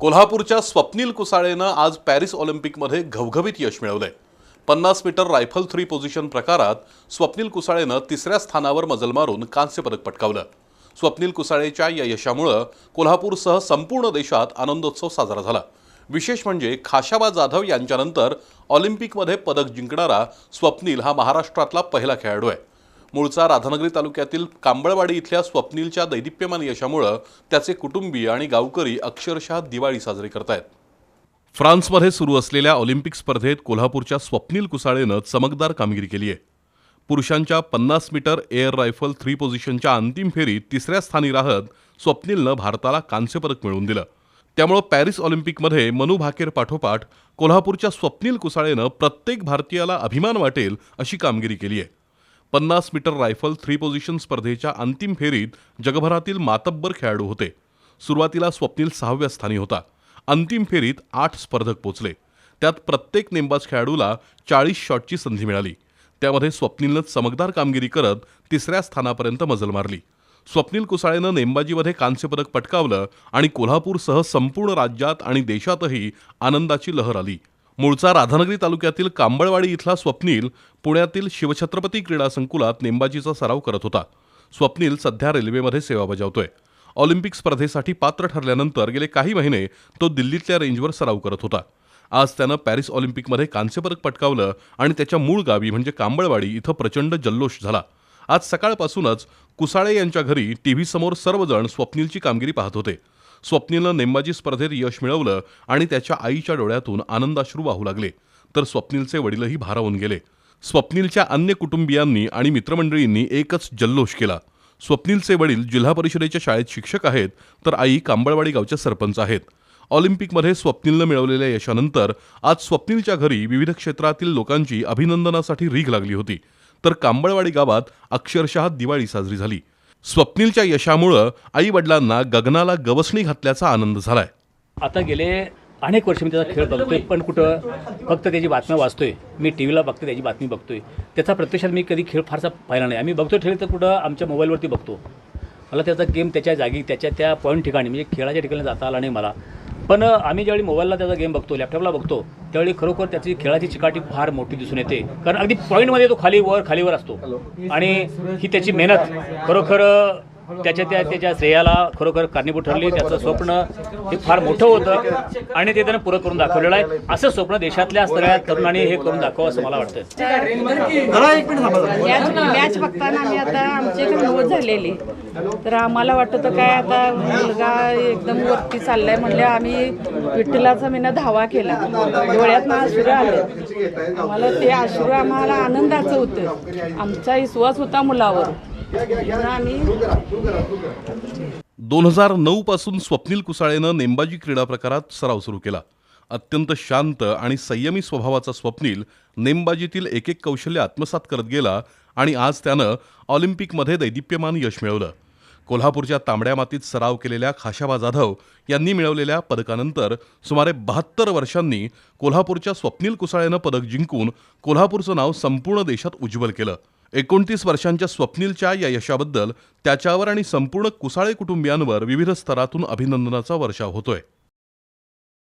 कोल्हापूरच्या स्वप्नील कुसाळेनं आज पॅरिस ऑलिम्पिकमध्ये घवघवीत यश मिळवलंय. पन्नास मीटर रायफल थ्री पोझिशन प्रकारात स्वप्नील कुसाळेनं तिसऱ्या स्थानावर मजल मारून कांस्य पदक पटकावलं. स्वप्नील कुसाळेच्या या यशामुळं कोल्हापूरसह संपूर्ण देशात आनंदोत्सव साजरा झाला. विशेष म्हणजे खाशाबा जाधव यांच्यानंतर ऑलिम्पिकमध्ये पदक जिंकणारा स्वप्नील हा महाराष्ट्रातला पहिला खेळाडू आहे. मूळचा राधानगरी तालुक्यातील कांबळवाडी इथल्या स्वप्नीलच्या दैदिप्यमान यशामुळं त्याचे कुटुंबीय आणि गावकरी अक्षरशः दिवाळी साजरी करतायत. फ्रान्समध्ये सुरू असलेल्या ऑलिम्पिक स्पर्धेत कोल्हापूरच्या स्वप्नील कुसाळेनं चमकदार कामगिरी केली आहे. पुरुषांच्या पन्नास मीटर एअर रायफल थ्री पोझिशनच्या अंतिम फेरीत तिसऱ्या स्थानी राहत स्वप्नीलनं भारताला कांस्यपदक मिळवून दिलं. त्यामुळं पॅरिस ऑलिम्पिकमध्ये मनू भाकेर पाठोपाठ कोल्हापूरच्या स्वप्नील कुसाळेनं प्रत्येक भारतीयाला अभिमान वाटेल अशी कामगिरी केली आहे. पन्नास मीटर रायफल थ्री पोझिशन स्पर्धेच्या अंतिम फेरीत जगभरातील मातब्बर खेळाडू होते. सुरुवातीला स्वप्नील सहाव्या स्थानी होता. अंतिम फेरीत आठ स्पर्धक पोचले. त्यात प्रत्येक नेमबाज खेळाडूला चाळीस शॉटची संधी मिळाली. त्यामध्ये स्वप्नीलनं चमकदार कामगिरी करत तिसऱ्या स्थानापर्यंत मजल मारली. स्वप्नील कुसाळेनं नेमबाजीमध्ये कांस्यपदक पटकावलं आणि कोल्हापूरसह संपूर्ण राज्यात आणि देशातही आनंदाची लहर आली. मूळचा राधानगरी तालुक्यातील कांबळवाडी इथला स्वप्नील पुण्यातील शिवछत्रपती क्रीडा संकुलात नेमबाजीचा सराव करत होता. स्वप्नील सध्या रेल्वेमध्ये सेवा बजावतोय. ऑलिम्पिक स्पर्धेसाठी पात्र ठरल्यानंतर गेले काही महिने तो दिल्लीतल्या रेंजवर सराव करत होता. आज त्यानं पॅरिस ऑलिम्पिकमध्ये कांस्यपदक पटकावलं आणि त्याच्या मूळ गावी म्हणजे कांबळवाडी इथं प्रचंड जल्लोष झाला. आज सकाळपासूनच कुसाळे यांच्या घरी टी व्हीसमोर सर्वजण स्वप्नीलची कामगिरी पाहत होते. स्वप्नीलनं नेमबाजी स्पर्धेत यश मिळवलं आणि त्याच्या आईच्या डोळ्यातून आनंदाश्रू वाहू लागले. तर स्वप्नीलचे वडीलही भारावून गेले. स्वप्नीलच्या अन्य कुटुंबियांनी आणि मित्रमंडळींनी एकच जल्लोष केला. स्वप्नीलचे वडील जिल्हा परिषदेच्या शाळेत शिक्षक आहेत तर आई कांबळवाडी गावच्या सरपंच आहेत. ऑलिम्पिकमध्ये स्वप्नीलनं मिळवलेल्या यशानंतर आज स्वप्नीलच्या घरी विविध क्षेत्रातील लोकांची अभिनंदनासाठी रीघ लागली होती. तर कांबळवाडी गावात अक्षरशः दिवाळी साजरी झाली. स्वप्नीलच्या यशामुळं आई वडिलांना गगनाला गवसणी घातल्याचा आनंद झालाय. आता गेले अनेक वर्ष मी त्याचा खेळ बघतोय पण कुठं फक्त त्याची बातम्या वाचतोय. मी टी व्हीला बघतो त्याची बातमी बघतोय. त्याचा प्रत्यक्षात मी कधी खेळ फारसा पाहिला नाही. आम्ही बघतो खेळ तर कुठं आमच्या मोबाईलवरती बघतो. मला त्याचा गेम त्याच्या जागी त्याच्या त्या पॉईंट ठिकाणी म्हणजे खेळाच्या ठिकाणी जाता आला नाही मला. पण आम्ही ज्यावेळी मोबाईलला त्याचा गेम बघतो लॅपटॉपला बघतो त्यावेळी खरोखर त्याची खेळाची चिकाटी फार मोठी दिसून येते. कारण अगदी पॉईंटमध्ये तो खाली वर खालीवर असतो. आणि ही त्याची मेहनत खरोखर त्याच्या त्या त्याच्या श्रेयाला खरोखर कारणीभूत ठरली. त्याचं स्वप्न हे फार मोठं होतं आणि ते त्यानं पुरं करून दाखवलेलं आहे. असं स्वप्न देशातल्या सगळ्या तरुणांनी हे करून दाखवावं असं मला वाटतं. मॅच मॅच बघताना आम्ही आता आमची एक नोट झालेली. तर आम्हाला वाटतं काय आता मुलगा एकदम वरती चाललाय म्हणले आम्ही विठ्ठलाचा मीनं धावा केला. डोळ्यात अश्रू आले. आम्हाला ते अश्रू आम्हाला आनंदाचं होतं. आमचा विश्वास होता मुलावर. दोन हजार नऊ पासून स्वप्नील कुसाळेनं नेमबाजी क्रीडा प्रकारात सराव सुरू केला. अत्यंत शांत आणि संयमी स्वभावाचा स्वप्नील नेमबाजीतील एक एक कौशल्य आत्मसात करत गेला आणि आज त्यानं ऑलिम्पिकमध्ये दैदिप्यमान यश मिळवलं. कोल्हापूरच्या तांबड्या मातीत सराव केलेल्या खाशाबा जाधव यांनी मिळवलेल्या पदकानंतर सुमारे बहात्तर वर्षांनी कोल्हापूरच्या स्वप्नील कुसाळेनं पदक जिंकून कोल्हापूरचं नाव संपूर्ण देशात उज्ज्वल केलं. एकोणतीस वर्षांच्या स्वप्नीलच्या या यशाबद्दल त्याच्यावर आणि संपूर्ण कुसाळे कुटुंबियांवर विविध स्तरातून अभिनंदनाचा वर्षाव होतोय.